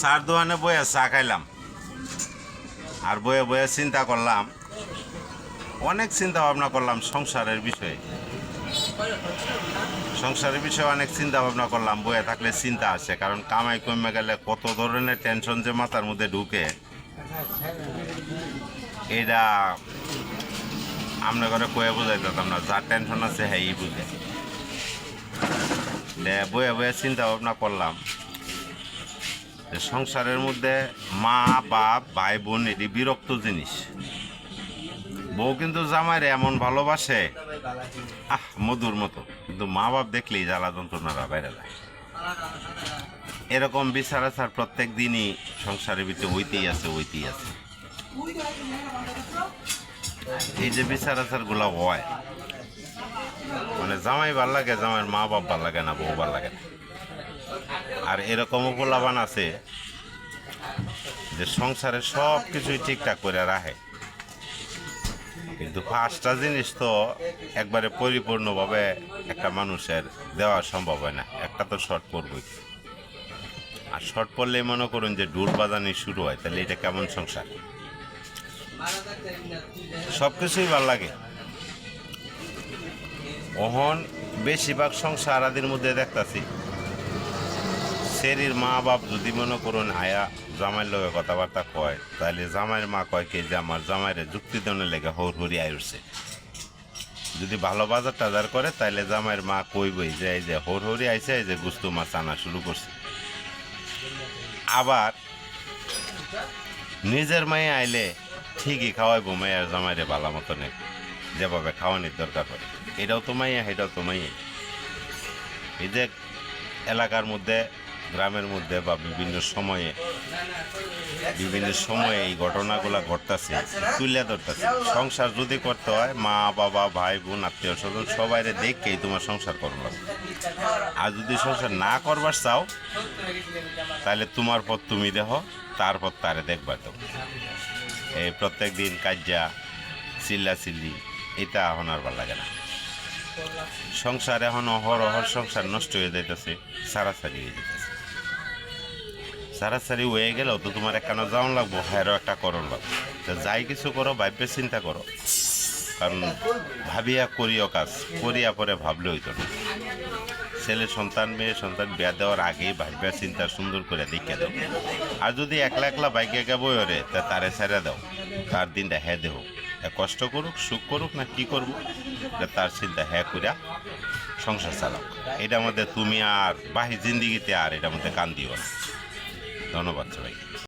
চার দোকানে বয়ে চা খাইলাম। আর বয়ে বয়ে চিন্তা করলাম, অনেক চিন্তা ভাবনা করলাম সংসারের বিষয়ে। সংসারের বিষয়ে অনেক চিন্তা ভাবনা করলাম বয়ে থাকলে চিন্তা আসে কারণ কামাই কমে গেলে কত ধরনের টেনশন যে মাথার মধ্যে ঢুকে। এটা আমরা করে কয়ে বোঝাইতাম না, যার টেনশন আছে হ্যাঁ বুঝে। বয়ে বয়ে চিন্তা ভাবনা করলাম। সংসারের মধ্যে মা, বাপ ভাই বোন এটি বিরক্ত জিনিস। বউ কিন্তু জামাইরে এমন ভালোবাসে, আহ, মধুর মতো। কিন্তু মা বাপ দেখলেই জ্বালা যন্ত্রণারা বাইরে যায়। এরকম বিচার আচার প্রত্যেক দিনই সংসারের ভিতরে হইতেই আছে হইতেই আছে। এই যে বিচার আচারগুলা হয় মানে জামাই ভালো লাগে, জামাইয়ের মা বাপ ভালো লাগে না, বউ ভালো লাগে না। আর এরকমও পোলাবান আছে যে সংসারে সব কিছুই ঠিকঠাক করে রাখে। কিন্তু পাঁচটা জিনিস তো একবারে পরিপূর্ণভাবে একটা মানুষের দেওয়া সম্ভব হয় না। একটা তো শর্ট পড়বই। আর শর্ট পড়লেই মনে করুন যে ডুর বাজানি শুরু হয়, তাহলে এটা কেমন সংসার? সব কিছুই ভালো লাগে। ওহন বেশিরভাগ সংসার আদির মধ্যে দেখতাছি। সেরির মা বাপ যদি মনে করুন আয়া জামাইয়ের লগে কথাবার্তা কয়, তাহলে জামাইয়ের মা কয় কে, যে আমার জামাইরে যুক্তি দনে লেগে হর হরি আয়ুরছে যদি ভালো বাজার টাজার করে, তাহলে জামাইয়ের মা কইবই যে, এই যে হর হরি আইসে এই যে গুস্তু মাছ আনা শুরু করছে। আবার নিজের মায়ে আইলে ঠিকই খাওয়াইবো, মায়ের জামাইরে ভালো মতনে যেভাবে খাওয়ানির দরকার পড়ে এটাও তো মাইয়া, এটাও তো মাইয়া এই যে এলাকার মধ্যে গ্রামের মধ্যে বা বিভিন্ন সময়ে বিভিন্ন সময়ে এই ঘটনাগুলো ঘটতেছে, তুলে ধরতেছে। সংসার যদি করতে হয়, মা, বাবা, ভাই, বোন, আত্মীয় স্বজন সবাই দেখকেই তোমার সংসার করো লাগবে। আর যদি সংসার না করবার চাও, তাহলে তোমার পথ তুমি দেহ তার পথ তারে দেখবার তো। এই প্রত্যেক দিন কাজ্যা চিল্লা চিল্লি এটা এখন আর ভালো লাগে না। সংসার এখন অহর অহর সংসার নষ্ট হয়ে যাইতেছে, সারাসারি হয়ে যেতেছে সারাসারি হয়ে গেলেও তো তোমার একখানা যাওয়ান লাগবো হ্যারও একটা করণ লাগবো। যাই কিছু করো, ভাববে চিন্তা করো। কারণ ভাবিয়া করিও কাজ, করিয়া পরে ভাবলে হইতো না। ছেলে সন্তান, মেয়ে সন্তান, বিয়া দেওয়ার আগেই ভাবিয়া চিন্তা সুন্দর করে দেখে দাও। আর যদি একলা একলা বাইকে গে বইরে তা তারে ছেড়ে দাও। তার দিনটা হ্যাঁ দেহ। কষ্ট করুক, সুখ করুক না কি করব তার চিন্তা হ্যাঁ করিয়া সংসার চালাও এটা মধ্যে তুমি আর বাহি জিন্দিগিতে আর এটার মধ্যে কান দিও না। ধন্যবাদ সবাই